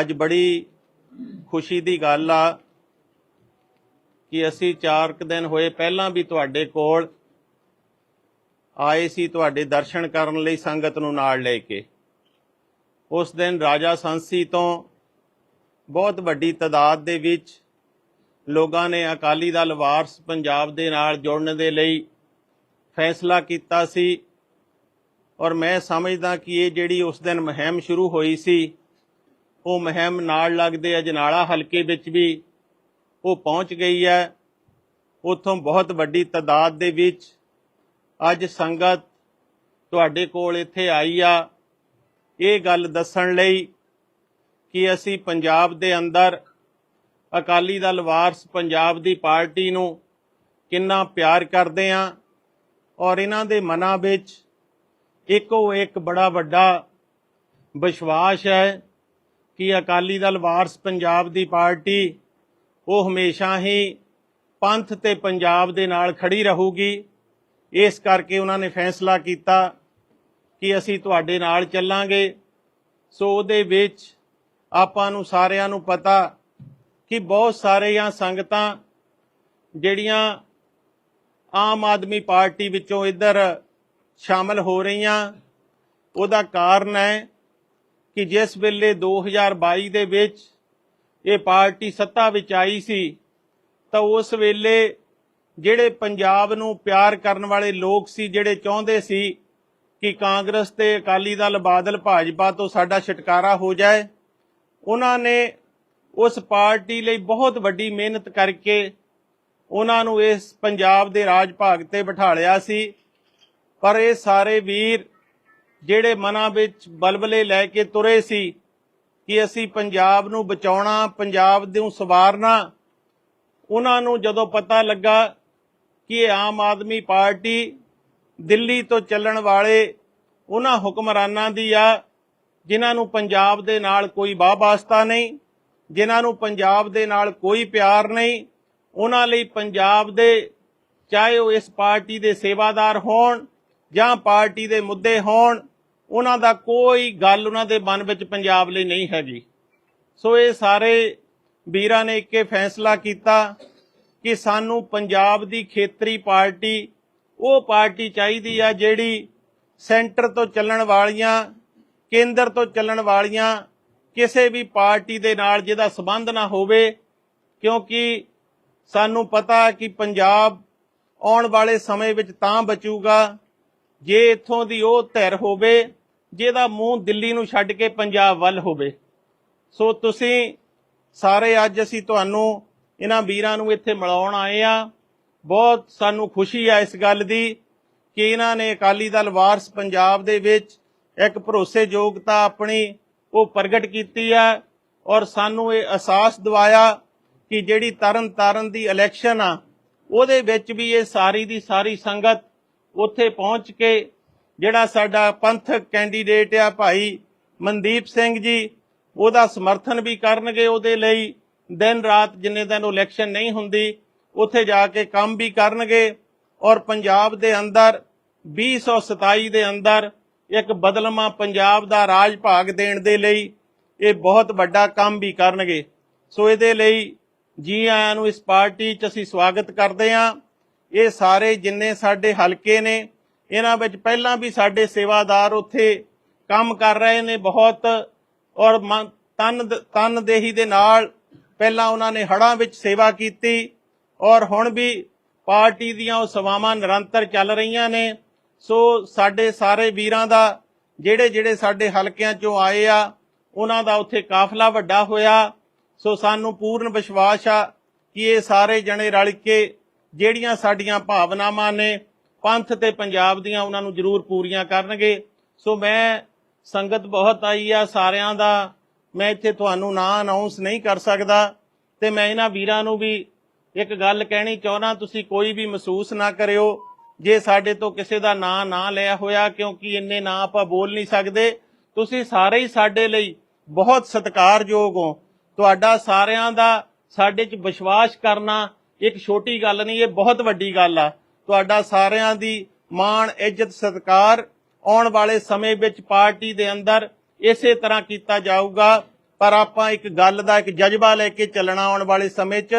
ਅੱਜ ਬੜੀ ਖੁਸ਼ੀ ਦੀ ਗੱਲ ਆ ਕਿ ਅਸੀਂ 4 ਕੁ ਦਿਨ ਹੋਏ ਪਹਿਲਾਂ ਵੀ ਤੁਹਾਡੇ ਕੋਲ ਆਏ ਸੀ ਤੁਹਾਡੇ ਦਰਸ਼ਨ ਕਰਨ ਲਈ ਸੰਗਤ ਨੂੰ ਨਾਲ ਲੈ ਕੇ। ਉਸ ਦਿਨ ਰਾਜਾ ਸੰਸੀ ਤੋਂ ਬਹੁਤ ਵੱਡੀ ਤਾਦਾਦ ਦੇ ਵਿੱਚ ਲੋਕਾਂ ਨੇ ਅਕਾਲੀ ਦਲ ਵਾਰਸ ਪੰਜਾਬ ਦੇ ਨਾਲ ਜੁੜਨ ਦੇ ਲਈ ਫੈਸਲਾ ਕੀਤਾ ਸੀ ਔਰ ਮੈਂ ਸਮਝਦਾ ਕਿ ਇਹ ਜਿਹੜੀ ਉਸ ਦਿਨ ਮੁਹਿੰਮ ਸ਼ੁਰੂ ਹੋਈ ਸੀ ਉਹ ਮੁਹਿੰਮ ਨਾਲ ਲੱਗਦੇ ਅਜਨਾਲਾ ਹਲਕੇ ਵਿੱਚ ਵੀ ਉਹ ਪਹੁੰਚ ਗਈ ਹੈ। ਉਥੋਂ ਬਹੁਤ ਵੱਡੀ ਤਾਦਾਦ ਦੇ ਵਿੱਚ ਅੱਜ ਸੰਗਤ ਤੁਹਾਡੇ ਕੋਲ ਇੱਥੇ ਆਈ ਆ। ਇਹ ਗੱਲ ਦੱਸਣ ਲਈ ਕਿ ਅਸੀਂ ਪੰਜਾਬ ਦੇ ਅੰਦਰ ਅਕਾਲੀ ਦਲ ਵਾਰਸ ਪੰਜਾਬ ਦੀ ਪਾਰਟੀ ਨੂੰ ਕਿੰਨਾ ਪਿਆਰ ਕਰਦੇ ਆਂ ਔਰ ਇਹਨਾਂ ਦੇ ਮਨਾਂ ਵਿੱਚ ਇੱਕੋ ਇੱਕ ਬੜਾ ਵੱਡਾ ਵਿਸ਼ਵਾਸ ਹੈ ਕਿ ਅਕਾਲੀ ਦਲ ਵਾਰਸ ਪੰਜਾਬ ਦੀ ਪਾਰਟੀ ਉਹ ਹਮੇਸ਼ਾ ਹੀ ਪੰਥ ਤੇ ਪੰਜਾਬ ਦੇ ਨਾਲ ਖੜੀ ਰਹੂਗੀ। ਇਸ ਕਰਕੇ ਉਹਨਾਂ ਨੇ ਫੈਸਲਾ ਕੀਤਾ ਕਿ ਅਸੀਂ ਤੁਹਾਡੇ ਨਾਲ ਚੱਲਾਂਗੇ। ਸੋ ਉਹਦੇ ਵਿੱਚ ਆਪਾਂ ਨੂੰ ਸਾਰਿਆਂ ਨੂੰ ਪਤਾ ਕਿ ਬਹੁਤ ਸਾਰੀਆਂ ਸੰਗਤਾਂ ਜਿਹੜੀਆਂ ਆਮ ਆਦਮੀ ਪਾਰਟੀ ਵਿੱਚੋਂ ਇੱਧਰ ਸ਼ਾਮਲ ਹੋ ਰਹੀਆਂ, ਉਹਦਾ ਕਾਰਨ ਹੈ ਕਿ ਜਿਸ ਵੇਲੇ 2022 ਦੇ ਵਿੱਚ ਇਹ ਪਾਰਟੀ ਸੱਤਾ ਵਿੱਚ ਆਈ ਸੀ, ਤਾਂ ਉਸ ਵੇਲੇ ਜਿਹੜੇ ਪੰਜਾਬ ਨੂੰ ਪਿਆਰ ਕਰਨ ਵਾਲੇ ਲੋਕ ਸੀ, ਜਿਹੜੇ ਚਾਹੁੰਦੇ ਸੀ ਕਿ ਕਾਂਗਰਸ ਤੇ ਅਕਾਲੀ ਦਲ ਬਾਦਲ ਭਾਜਪਾ ਤੋਂ ਸਾਡਾ ਛੁਟਕਾਰਾ ਹੋ ਜਾਏ, ਉਹਨਾਂ ਨੇ ਉਸ ਪਾਰਟੀ ਲਈ ਬਹੁਤ ਵੱਡੀ ਮਿਹਨਤ ਕਰਕੇ ਉਹਨਾਂ ਨੂੰ ਇਸ ਪੰਜਾਬ ਦੇ ਰਾਜ ਭਾਗ ਤੇ ਬਿਠਾਲਿਆ ਸੀ। ਪਰ ਇਹ ਸਾਰੇ ਵੀਰ ਜਿਹੜੇ ਮਨਾਂ ਵਿੱਚ ਬਲਬਲੇ ਲੈ ਕੇ ਤੁਰੇ ਸੀ ਕਿ ਅਸੀਂ ਪੰਜਾਬ ਨੂੰ ਬਚਾਉਣਾ, ਪੰਜਾਬ ਨੂੰ ਸਵਾਰਨਾ, ਉਹਨਾਂ ਨੂੰ ਜਦੋਂ ਪਤਾ ਲੱਗਾ ਕਿ ਇਹ ਆਮ ਆਦਮੀ ਪਾਰਟੀ ਦਿੱਲੀ ਤੋਂ ਚੱਲਣ ਵਾਲੇ ਉਹਨਾਂ ਹੁਕਮਰਾਨਾਂ ਦੀ ਆ, ਜਿਨ੍ਹਾਂ ਨੂੰ ਪੰਜਾਬ ਦੇ ਨਾਲ ਕੋਈ ਵਾਸਤਾ ਨਹੀਂ, ਜਿਨ੍ਹਾਂ ਨੂੰ ਪੰਜਾਬ ਦੇ ਨਾਲ ਕੋਈ ਪਿਆਰ ਨਹੀਂ, ਉਹਨਾਂ ਲਈ ਪੰਜਾਬ ਦੇ ਚਾਹੇ ਉਹ ਇਸ ਪਾਰਟੀ ਦੇ ਸੇਵਾਦਾਰ ਹੋਣ ਜਾਂ ਪਾਰਟੀ ਦੇ ਮੁੱਦੇ ਹੋਣ ਉਹਨਾਂ ਦਾ ਕੋਈ ਗੱਲ ਉਹਨਾਂ ਦੇ ਮਨ ਵਿੱਚ ਪੰਜਾਬ ਲਈ ਨਹੀਂ ਹੈਗੀ। ਸੋ ਇਹ ਸਾਰੇ ਵੀਰਾਂ ਨੇ ਇੱਕੇ ਫੈਸਲਾ ਕੀਤਾ ਕਿ ਸਾਨੂੰ ਪੰਜਾਬ ਦੀ ਖੇਤਰੀ ਪਾਰਟੀ, ਉਹ ਪਾਰਟੀ ਚਾਹੀਦੀ ਆ ਜਿਹੜੀ ਸੈਂਟਰ ਤੋਂ ਚੱਲਣ ਵਾਲੀਆਂ, ਕੇਂਦਰ ਤੋਂ ਚੱਲਣ ਵਾਲੀਆਂ ਕਿਸੇ ਵੀ ਪਾਰਟੀ ਦੇ ਨਾਲ ਜਿਹਦਾ ਸਬੰਧ ਨਾ ਹੋਵੇ, ਕਿਉਂਕਿ ਸਾਨੂੰ ਪਤਾ ਕਿ ਪੰਜਾਬ ਆਉਣ ਵਾਲੇ ਸਮੇਂ ਵਿੱਚ ਤਾਂ ਬਚੂਗਾ, ਜੇ ਇੱਥੋਂ ਦੀ ਉਹ ਧਿਰ ਹੋਵੇ ਜਿਹਦਾ ਮੂੰਹ ਦਿੱਲੀ ਨੂੰ ਛੱਡ ਕੇ ਪੰਜਾਬ ਵੱਲ ਹੋਵੇ। ਸੋ ਤੁਸੀਂ ਸਾਰੇ ਅੱਜ ਅਸੀਂ ਤੁਹਾਨੂੰ ਇਹਨਾਂ ਵੀਰਾਂ ਨੂੰ ਇੱਥੇ ਮਿਲਾਉਣ ਆਏ ਆ ਬਹੁਤ ਸਾਨੂੰ ਖੁਸ਼ੀ ਹੈ ਇਸ ਗੱਲ ਦੀ ਕਿ ਇਹਨਾਂ ਨੇ ਅਕਾਲੀ ਦਲ ਵਾਰਸ ਪੰਜਾਬ ਦੇ ਵਿੱਚ ਇੱਕ ਭਰੋਸੇਯੋਗਤਾ ਆਪਣੀ ਉਹ ਪ੍ਰਗਟ ਕੀਤੀ ਆ ਔਰ ਸਾਨੂੰ ਇਹ ਅਹਿਸਾਸ ਦਿਵਾਇਆ ਕਿ ਜਿਹੜੀ ਤਰਨ ਤਾਰਨ ਦੀ ਇਲੈਕਸ਼ਨ ਆ, ਉਹਦੇ ਵਿੱਚ ਵੀ ਇਹ ਸਾਰੀ ਦੀ ਸਾਰੀ ਸੰਗਤ ਉੱਥੇ ਪਹੁੰਚ ਕੇ ਜਿਹੜਾ ਸਾਡਾ ਪੰਥਕ ਕੈਂਡੀਡੇਟ ਆ ਭਾਈ ਮਨਦੀਪ ਸਿੰਘ ਜੀ, ਉਹਦਾ ਸਮਰਥਨ ਵੀ ਕਰਨਗੇ ਉਹਦੇ ਲਈ। ਦਿਨ ਰਾਤ ਜਿੰਨੇ ਦਿਨ ਇਲੈਕਸ਼ਨ ਨਹੀਂ ਹੁੰਦੀ, ਉੱਥੇ ਜਾ ਕੇ ਕੰਮ ਵੀ ਕਰਨਗੇ। ਔਰ ਪੰਜਾਬ ਦੇ ਅੰਦਰ 2027 ਦੇ ਅੰਦਰ ਇੱਕ ਬਦਲਮਾ ਪੰਜਾਬ ਦਾ ਰਾਜ ਭਾਗ ਦੇਣ ਦੇ ਲਈ ਇਹ ਬਹੁਤ ਵੱਡਾ ਕੰਮ ਵੀ ਕਰਨਗੇ। ਸੋ ਇਹਦੇ ਲਈ ਜੀ ਆਇਆਂ ਨੂੰ ਇਸ ਪਾਰਟੀ 'ਚ ਅਸੀਂ ਸਵਾਗਤ ਕਰਦੇ ਹਾਂ। ਇਹ ਸਾਰੇ ਜਿੰਨੇ ਸਾਡੇ ਹਲਕੇ ਨੇ ਇਹਨਾਂ ਵਿੱਚ ਪਹਿਲਾਂ ਵੀ ਸਾਡੇ ਸੇਵਾਦਾਰ ਉੱਥੇ ਕੰਮ ਕਰ ਰਹੇ ਨੇ ਬਹੁਤ ਔਰ ਮਨ- ਤਨ ਤਨਦੇਹੀ ਦੇ ਨਾਲ ਪਹਿਲਾਂ ਉਹਨਾਂ ਨੇ ਹੜਾਂ ਵਿੱਚ ਸੇਵਾ ਕੀਤੀ ਔਰ ਹੁਣ ਵੀ ਪਾਰਟੀ ਦੀਆਂ ਉਹ ਸੇਵਾਵਾਂ ਨਿਰੰਤਰ ਚੱਲ ਰਹੀਆਂ ਨੇ। ਸੋ ਸਾਡੇ ਸਾਰੇ ਵੀਰਾਂ ਦਾ ਜਿਹੜੇ ਜਿਹੜੇ ਸਾਡੇ ਹਲਕਿਆਂ ਚੋਂ ਆਏ ਆ, ਉਹਨਾਂ ਦਾ ਉੱਥੇ ਕਾਫਲਾ ਵੱਡਾ ਹੋਇਆ। ਸੋ ਸਾਨੂੰ ਪੂਰਨ ਵਿਸ਼ਵਾਸ ਆ ਕਿ ਇਹ ਸਾਰੇ ਜਣੇ ਰਲ ਕੇ ਜਿਹੜੀਆਂ ਸਾਡੀਆਂ ਭਾਵਨਾਵਾਂ ਨੇ ਪੰਥ ਤੇ ਪੰਜਾਬ ਦੀਆਂ ਉਹਨਾਂ ਨੂੰ ਜ਼ਰੂਰ ਪੂਰੀਆਂ ਕਰਨਗੇ। ਸੋ ਮੈਂ ਸੰਗਤ ਬਹੁਤ ਆਈ ਆ, ਸਾਰਿਆਂ ਦਾ। ਮੈਂ ਇੱਥੇ ਤੁਹਾਨੂੰ ਨਾਂ ਅਨਾਉਂਸ ਨਹੀਂ ਕਰ ਸਕਦਾ ਤੇ ਮੈਂ ਇਹਨਾਂ ਵੀਰਾਂ ਨੂੰ ਵੀ ਇੱਕ ਗੱਲ ਕਹਿਣੀ ਚਾਹੁੰਦਾ, ਤੁਸੀਂ ਕੋਈ ਵੀ ਮਹਿਸੂਸ ਨਾ ਕਰਿਓ। ਜੇ ਸਾਡੇ ਤੋਂ ਕਿਸੇ ਦਾ ਨਾਂ ਨਾ ਲਿਆ ਹੋਇਆ, ਕਿਉਂਕਿ ਇੰਨੇ ਨਾਂ ਆਪਾਂ ਬੋਲ ਨਹੀਂ ਸਕਦੇ, ਤੁਸੀਂ ਸਾਰੇ ਹੀ ਸਾਡੇ ਲਈ ਬਹੁਤ ਸਤਿਕਾਰਯੋਗ ਹੋ। ਤੁਹਾਡਾ ਸਾਰਿਆਂ ਦਾ ਸਾਡੇ 'ਚ ਵਿਸ਼ਵਾਸ ਕਰਨਾ ਇੱਕ ਛੋਟੀ ਗੱਲ ਨਹੀਂ, ਇਹ ਬਹੁਤ ਵੱਡੀ ਗੱਲ ਆ। ਤੁਹਾਡਾ ਸਾਰਿਆਂ ਦੀ ਮਾਣ, ਇੱਜ਼ਤ, ਸਤਿਕਾਰ ਆਉਣ ਵਾਲੇ ਸਮੇਂ ਵਿੱਚ ਪਾਰਟੀ ਦੇ ਅੰਦਰ ਇਸੇ ਤਰ੍ਹਾਂ ਕੀਤਾ ਜਾਊਗਾ। ਪਰ ਆਪਾਂ ਇੱਕ ਗੱਲ ਦਾ ਇੱਕ ਜਜ਼ਬਾ ਲੈ ਕੇ ਚੱਲਣਾ ਆਉਣ ਵਾਲੇ ਸਮੇਂ 'ਚ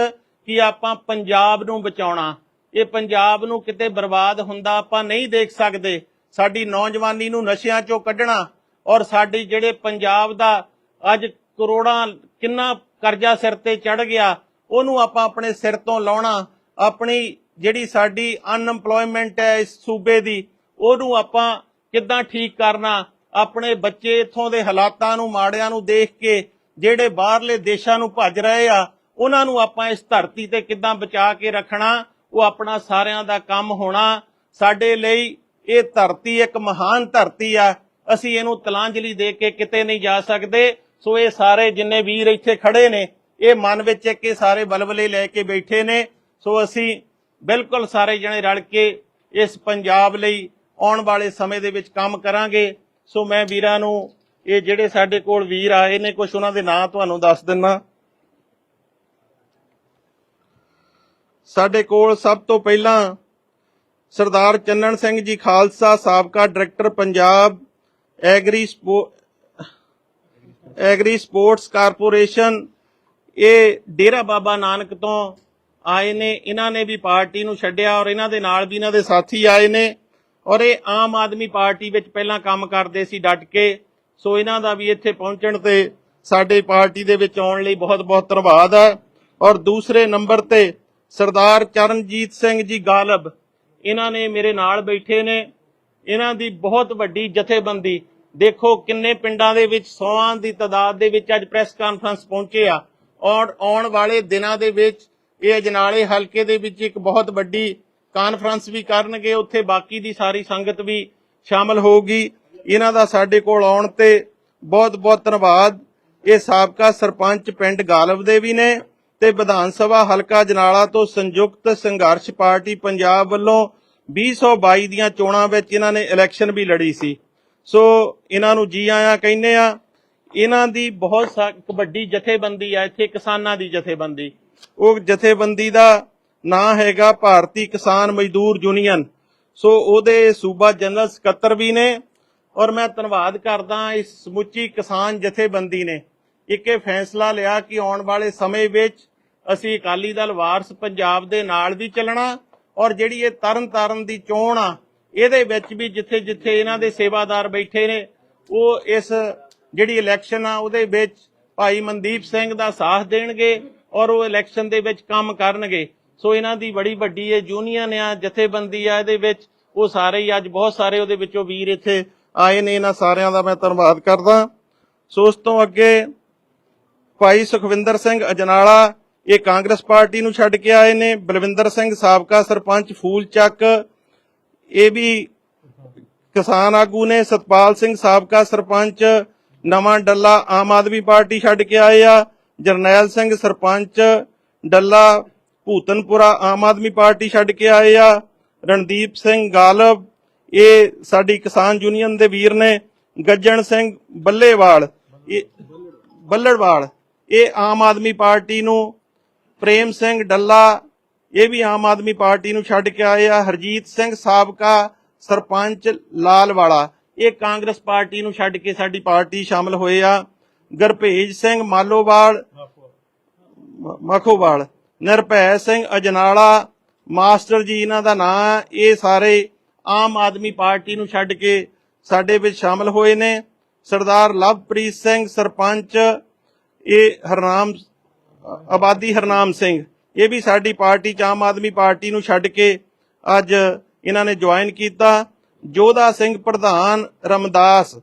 ਕਿ ਆਪਾਂ ਪੰਜਾਬ ਨੂੰ ਬਚਾਉਣਾ। ਇਹ ਪੰਜਾਬ ਨੂੰ ਕਿਤੇ ਬਰਬਾਦ ਹੁੰਦਾ ਆਪਾਂ ਨਹੀਂ ਦੇਖ ਸਕਦੇ। ਸਾਡੀ ਨੌਜਵਾਨੀ ਨੂੰ ਨਸ਼ਿਆਂ 'ਚੋਂ ਕੱਢਣਾ ਔਰ ਸਾਡੀ ਜਿਹੜੇ ਪੰਜਾਬ ਦਾ ਅੱਜ ਕਰੋੜਾਂ ਕਿੰਨਾ ਕਰਜ਼ਾ ਸਿਰ ਤੇ ਚੜ ਗਿਆ, ਉਹਨੂੰ ਆਪਾਂ ਆਪਣੇ ਸਿਰ ਤੋਂ ਲਾਉਣਾ। ਆਪਣੀ ਜਿਹੜੀ ਸਾਡੀ ਅਨਐਮਪਲੋਇਮੈਂਟ ਹੈ ਇਸ ਸੂਬੇ ਦੀ, ਉਹਨੂੰ ਆਪਾਂ ਕਿੱਦਾਂ ਠੀਕ ਕਰਨਾ? ਆਪਣੇ ਬੱਚੇ ਇਥੋਂ ਦੇ ਹਾਲਾਤਾਂ ਨੂੰ, ਮਾੜਿਆਂ ਨੂੰ ਦੇਖ ਕੇ ਜਿਹੜੇ ਬਾਹਰਲੇ ਦੇਸ਼ਾਂ ਨੂੰ ਭੱਜ ਰਹੇ ਆ, ਉਹਨਾਂ ਨੂੰ ਆਪਾਂ ਇਸ ਧਰਤੀ ਤੇ ਕਿੱਦਾਂ ਬਚਾ ਕੇ ਰੱਖਣਾ? ਉਹ ਆਪਣਾ ਸਾਰਿਆਂ ਦਾ ਕੰਮ ਹੋਣਾ। ਸਾਡੇ ਲਈ ਇਹ ਧਰਤੀ ਇੱਕ ਮਹਾਨ ਧਰਤੀ ਆ। ਅਸੀਂ ਇਹਨੂੰ ਤਲਾਂਜਲੀ ਦੇ ਕੇ ਕਿਤੇ ਨਹੀਂ ਜਾ ਸਕਦੇ। ਸੋ ਇਹ ਸਾਰੇ ਜਿੰਨੇ ਵੀਰ ਇੱਥੇ ਖੜੇ ਨੇ, ਇਹ ਮਨ ਵਿੱਚ ਇੱਕ ਇਹ ਸਾਰੇ ਬਲਬਲੇ ਲੈ ਕੇ ਬੈਠੇ ਨੇ। ਸੋ ਅਸੀਂ ਬਿਲਕੁਲ ਸਾਰੇ ਜਣੇ ਰਲ ਕੇ ਇਸ ਪੰਜਾਬ ਲਈ ਆਉਣ ਵਾਲੇ ਸਮੇਂ ਦੇ ਵਿੱਚ ਕੰਮ ਕਰਾਂਗੇ। ਸੋ ਮੈਂ ਵੀਰਾਂ ਨੂੰ ਇਹ ਜਿਹੜੇ ਸਾਡੇ ਕੋਲ ਵੀਰ ਆਏ ਨੇ ਕੁਝ ਉਹਨਾਂ ਦੇ ਨਾਂ ਤੁਹਾਨੂੰ ਦੱਸ ਦਿੰਨਾ। ਸਾਡੇ ਕੋਲ ਸਭ ਤੋਂ ਪਹਿਲਾਂ ਸਰਦਾਰ ਚੰਨਣ ਸਿੰਘ ਜੀ ਖਾਲਸਾ ਸਾਬਕਾ director Punjab agri agri sports corporation, ਇਹ ਡੇਰਾ ਬਾਬਾ ਨਾਨਕ ਤੋਂ ਆਏ ਨੇ, ਇਹਨਾਂ ਨੇ ਵੀ ਪਾਰਟੀ ਨੂੰ ਛੱਡਿਆ ਔਰ ਇਹਨਾਂ ਦੇ ਨਾਲ ਵੀ ਇਹਨਾਂ ਦੇ ਸਾਥੀ ਆਏ ਨੇ। ਔਰ ਇਹ ਆਮ ਆਦਮੀ ਪਾਰਟੀ ਵਿੱਚ ਪਹਿਲਾਂ ਕੰਮ ਕਰਦੇ ਸੀ ਡਟ ਕੇ। ਸੋ ਇਹਨਾਂ ਦਾ ਵੀ ਇੱਥੇ ਪਹੁੰਚਣ ਤੇ ਸਾਡੇ ਪਾਰਟੀ ਦੇ ਵਿੱਚ ਆਉਣ ਲਈ ਬਹੁਤ-ਬਹੁਤ ਧੰਨਵਾਦ ਹੈ। ਔਰ ਦੂਸਰੇ ਨੰਬਰ ਤੇ ਸਰਦਾਰ ਚਰਨਜੀਤ ਸਿੰਘ ਜੀ ਗਾਲਬ, ਇਹਨਾਂ ਨੇ ਮੇਰੇ ਨਾਲ ਬੈਠੇ ਨੇ। ਇਹਨਾਂ ਦੀ ਬਹੁਤ ਵੱਡੀ ਜਥੇਬੰਦੀ। ਦੇਖੋ ਕਿੰਨੇ ਪਿੰਡਾਂ ਦੇ ਵਿੱਚ ਸੌਆਂ ਦੀ ਤਾਦਾਦ ਦੇ ਵਿੱਚ ਅੱਜ ਪ੍ਰੈਸ ਕਾਨਫਰੰਸ ਪਹੁੰਚੇ ਆ। ਔਰ ਆਉਣ ਵਾਲੇ ਦਿਨਾਂ ਦੇ ਵਿੱਚ ਇਹ ਅਜਨਾਲੇ ਹਲਕੇ ਦੇ ਵਿੱਚ ਇੱਕ ਬਹੁਤ ਵੱਡੀ ਕਾਨਫਰੰਸ ਵੀ ਕਰਨਗੇ। ਉੱਥੇ ਬਾਕੀ ਦੀ ਸਾਰੀ ਸੰਗਤ ਵੀ ਸ਼ਾਮਲ ਹੋਊਗੀ। ਇਹਨਾਂ ਦਾ ਸਾਡੇ ਕੋਲ ਆਉਣ ਤੇ ਬਹੁਤ ਬਹੁਤ ਧੰਨਵਾਦ। ਇਹ ਸਾਬਕਾ ਸਰਪੰਚ ਪਿੰਡ ਗਾਲਬ ਦੇ ਵੀ ਨੇ ਤੇ ਵਿਧਾਨ ਸਭਾ ਹਲਕਾ ਜਨਾਲਾ ਤੋਂ ਸੰਯੁਕਤ ਸੰਘਰਸ਼ ਪਾਰਟੀ ਪੰਜਾਬ ਵੱਲੋਂ 2022 ਦੀਆਂ ਚੋਣਾਂ ਵਿੱਚ ਇਹਨਾਂ ਨੇ ਇਲੈਕਸ਼ਨ ਵੀ ਲੜੀ ਸੀ। ਸੋ ਇਹਨਾਂ ਨੂੰ ਜੀ ਆਇਆਂ ਕਹਿੰਦੇ ਆ, ਇਹਨਾਂ ਦੀ ਬਹੁਤ ਵੱਡੀ ਜਥੇਬੰਦੀ ਆ, ਇੱਥੇ ਕਿਸਾਨਾਂ ਦੀ ਜਥੇਬੰਦੀ। ਉਹ ਜਥੇਬੰਦੀ ਦਾ ਨਾਂ ਹੈਗਾ ਭਾਰਤੀ ਕਿਸਾਨ ਮਜ਼ਦੂਰ ਯੂਨੀਅਨ। ਸੋ ਉਹਦੇ ਸੂਬਾ ਜਨਰਲ ਸਕੱਤਰ ਵੀ ਨੇ ਔਰ ਮੈਂ ਧੰਨਵਾਦ ਕਰਦਾ ਇਸ ਸਮੁੱਚੀ ਕਿਸਾਨ ਜਥੇਬੰਦੀ ਨੇ। ਇੱਕ ਇਹ ਫੈਸਲਾ ਲਿਆ ਕਿ ਆਉਣ ਵਾਲੇ ਸਮੇਂ ਵਿੱਚ ਅਸੀਂ ਅਕਾਲੀ ਦਲ ਵਾਰਸ ਪੰਜਾਬ ਦੇ ਨਾਲ ਵੀ ਚੱਲਣਾ ਔਰ ਜਿਹੜੀ ਇਹ ਤਰਨ ਤਾਰਨ ਦੀ ਚੋਣ ਆ, ਇਹਦੇ ਵਿੱਚ ਵੀ ਜਿੱਥੇ ਜਿੱਥੇ ਇਹਨਾਂ ਦੇ ਸੇਵਾਦਾਰ ਬੈਠੇ ਨੇ, ਉਹ ਇਸ ਜਿਹੜੀ ਇਲੈਕਸ਼ਨ ਆ, ਉਹਦੇ ਵਿੱਚ ਭਾਈ ਮਨਦੀਪ ਸਿੰਘ ਦਾ ਸਾਥ ਦੇਣਗੇ ਔਰ ਉਹ ਇਲੈਕਸ਼ਨ ਦੇ ਵਿੱਚ ਕੰਮ ਕਰਨਗੇ। ਸੋ ਇਹਨਾਂ ਦੀ ਬੜੀ ਵੱਡੀ ਇਹ ਯੂਨੀਅਨ ਆ, ਜਥੇਬੰਦੀ ਆ, ਇਹਦੇ ਵਿੱਚ ਉਹ ਸਾਰੇ ਹੀ ਅੱਜ ਬਹੁਤ ਸਾਰੇ ਉਹਦੇ ਵਿੱਚੋਂ ਵੀਰ ਇੱਥੇ ਆਏ ਨੇ, ਇਹਨਾਂ ਸਾਰਿਆਂ ਦਾ ਮੈਂ ਧੰਨਵਾਦ ਕਰਦਾ। ਸੋ ਉਸ ਤੋਂ ਅੱਗੇ ਭਾਈ ਸੁਖਵਿੰਦਰ ਸਿੰਘ ਅਜਨਾਲਾ, ਇਹ ਕਾਂਗਰਸ ਪਾਰਟੀ ਨੂੰ ਛੱਡ ਕੇ ਆਏ ਨੇ। ਬਲਵਿੰਦਰ ਸਿੰਘ ਸਾਬਕਾ ਸਰਪੰਚ, ਫੂਲ ਚੱਕ, ਇਹ ਵੀ ਕਿਸਾਨ ਆਗੂ ਨੇ। ਸਤਪਾਲ ਸਿੰਘ ਸਾਬਕਾ ਸਰਪੰਚ, ਨਵਾਂ ਡੱਲਾ ਆਮ ਆਦਮੀ ਪਾਰਟੀ ਛੱਡ ਕੇ ਆਏ ਆ। ਜਰਨੈਲ ਸਿੰਘ ਸਰਪੰਚ ਡੱਲਾ ਭੂਤਨਪੁਰਾ ਆਮ ਆਦਮੀ ਪਾਰਟੀ ਛੱਡ ਕੇ ਆਏ ਆ। ਰਣਦੀਪ ਸਿੰਘ ਗਾਲਬ, ਇਹ ਸਾਡੀ ਕਿਸਾਨ ਯੂਨੀਅਨ ਦੇ ਵੀਰ ਨੇ। ਗੱਜਣ ਸਿੰਘ ਬੱਲੇਵਾਲ, ਇਹ ਬੱਲੜਵਾਲ, ਇਹ ਆਮ ਆਦਮੀ ਪਾਰਟੀ ਨੂੰ। ਪ੍ਰੇਮ ਸਿੰਘ ਡੱਲਾ, ਇਹ ਵੀ ਆਮ ਆਦਮੀ ਪਾਰਟੀ ਨੂੰ ਛੱਡ ਕੇ ਆਏ ਆ। ਹਰਜੀਤ ਸਿੰਘ ਸਾਬਕਾ ਸਰਪੰਚ ਲਾਲਵਾਲਾ, ਇਹ ਕਾਂਗਰਸ ਪਾਰਟੀ ਨੂੰ ਛੱਡ ਕੇ ਸਾਡੀ ਪਾਰਟੀ ਸ਼ਾਮਲ ਹੋਏ ਆ। ਗੁਰਭੇਜ ਸਿੰਘ ਮਾਲੋਵਾਲ, ਮ- ਮਖੋਵਾਲ, ਨਿਰਭੈ ਸਿੰਘ ਅਜਨਾਲਾ, ਮਾਸਟਰ ਜੀ ਇਹਨਾਂ ਦਾ ਨਾਂ ਇਹ ਸਾਰੇ ਆਮ ਆਦਮੀ ਪਾਰਟੀ ਨੂੰ ਛੱਡ ਕੇ ਸਾਡੇ ਵਿੱਚ ਸ਼ਾਮਲ ਹੋਏ ਨੇ। ਸਰਦਾਰ ਲਵਪ੍ਰੀਤ ਸਿੰਘ ਸਰਪੰਚ, ਇਹ ਹਰਨਾਮ, ਆਬਾਦੀ ਹਰਨਾਮ ਸਿੰਘ। ਇਹ ਵੀ ਸਾਡੀ ਪਾਰਟੀ ਚ ਆਮ ਆਦਮੀ ਪਾਰਟੀ ਨੂੰ ਛੱਡ ਕੇ ਅੱਜ ਇਹਨਾਂ ਨੇ ਜੁਆਇਨ ਕੀਤਾ। ਜੋਧਾ ਸਿੰਘ ਪ੍ਰਧਾਨ ਰਮਦਾਸ,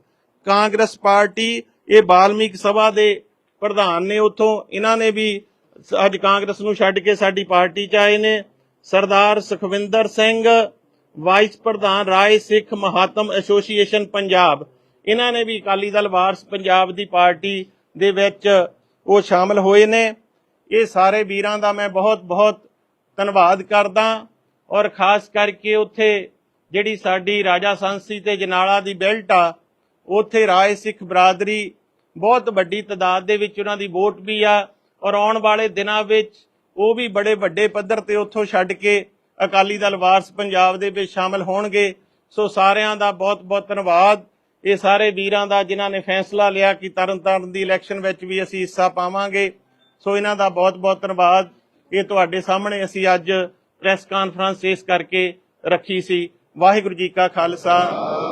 ਕਾਂਗਰਸ ਪਾਰਟੀ ਇਹ ਬਾਲਮੀਕ ਸਭਾ ਦੇ ਪ੍ਰਧਾਨ ਨੇ ਉਥੋਂ ਇਹਨਾਂ ਨੇ ਵੀ ਅੱਜ ਕਾਂਗਰਸ ਨੂੰ ਛੱਡ ਕੇ ਸਾਡੀ ਪਾਰਟੀ ਚ ਆਏ ਨੇ। ਸਰਦਾਰ ਸੁਖਵਿੰਦਰ ਸਿੰਘ, ਵਾਈਸ ਪ੍ਰਧਾਨ ਰਾਏ ਸਿੱਖ ਮਹਾਤਮ ਐਸੋਸੀਏਸ਼ਨ ਪੰਜਾਬ। ਇਹਨਾਂ ਨੇ ਵੀ ਅਕਾਲੀ ਦਲ ਵਾਰਸ ਪੰਜਾਬ ਦੀ ਪਾਰਟੀ ਦੇ ਵਿੱਚ ਉਹ ਸ਼ਾਮਲ ਹੋਏ ਨੇ। ਇਹ ਸਾਰੇ ਵੀਰਾਂ ਦਾ ਮੈਂ ਬਹੁਤ ਬਹੁਤ ਧੰਨਵਾਦ ਕਰਦਾ ਔਰ ਖਾਸ ਕਰਕੇ ਉੱਥੇ ਜਿਹੜੀ ਸਾਡੀ ਰਾਜਾ ਸੰਸੀ ਤੇ ਜਨਾਲਾ ਦੀ ਬੈਲਟ ਆ ਉੱਥੇ ਰਾਏ ਸਿੱਖ ਬਰਾਦਰੀ ਬਹੁਤ ਵੱਡੀ ਤਦਾਦ ਦੇ ਵਿੱਚ ਉਹਨਾਂ ਦੀ ਵੋਟ ਵੀ ਆ ਔਰ ਆਉਣ ਵਾਲੇ ਦਿਨਾਂ ਵਿੱਚ ਉਹ ਵੀ ਬੜੇ ਵੱਡੇ ਪੱਧਰ ਤੇ ਉੱਥੋਂ ਛੱਡ ਕੇ ਅਕਾਲੀ ਦਲ ਵਾਰਸ ਪੰਜਾਬ ਦੇ ਵਿੱਚ ਸ਼ਾਮਲ ਹੋਣਗੇ। ਸੋ ਸਾਰਿਆਂ ਦਾ ਬਹੁਤ ਬਹੁਤ ਧੰਨਵਾਦ। ਇਹ ਸਾਰੇ ਵੀਰਾਂ ਦਾ ਜਿਨ੍ਹਾਂ ਨੇ ਫੈਸਲਾ ਲਿਆ ਕਿ ਤਰਨਤਾਰਨ ਦੀ ਇਲੈਕਸ਼ਨ ਵਿੱਚ ਵੀ ਅਸੀਂ ਹਿੱਸਾ ਪਾਵਾਂਗੇ। ਸੋ ਇਹਨਾਂ ਦਾ ਬਹੁਤ-ਬਹੁਤ ਧੰਨਵਾਦ। ਇਹ ਤੁਹਾਡੇ ਸਾਹਮਣੇ ਅਸੀਂ ਅੱਜ ਪ੍ਰੈਸ ਕਾਨਫਰੰਸ ਇਸ ਕਰਕੇ ਰੱਖੀ ਸੀ। ਵਾਹਿਗੁਰੂ ਜੀ ਕਾ ਖਾਲਸਾ,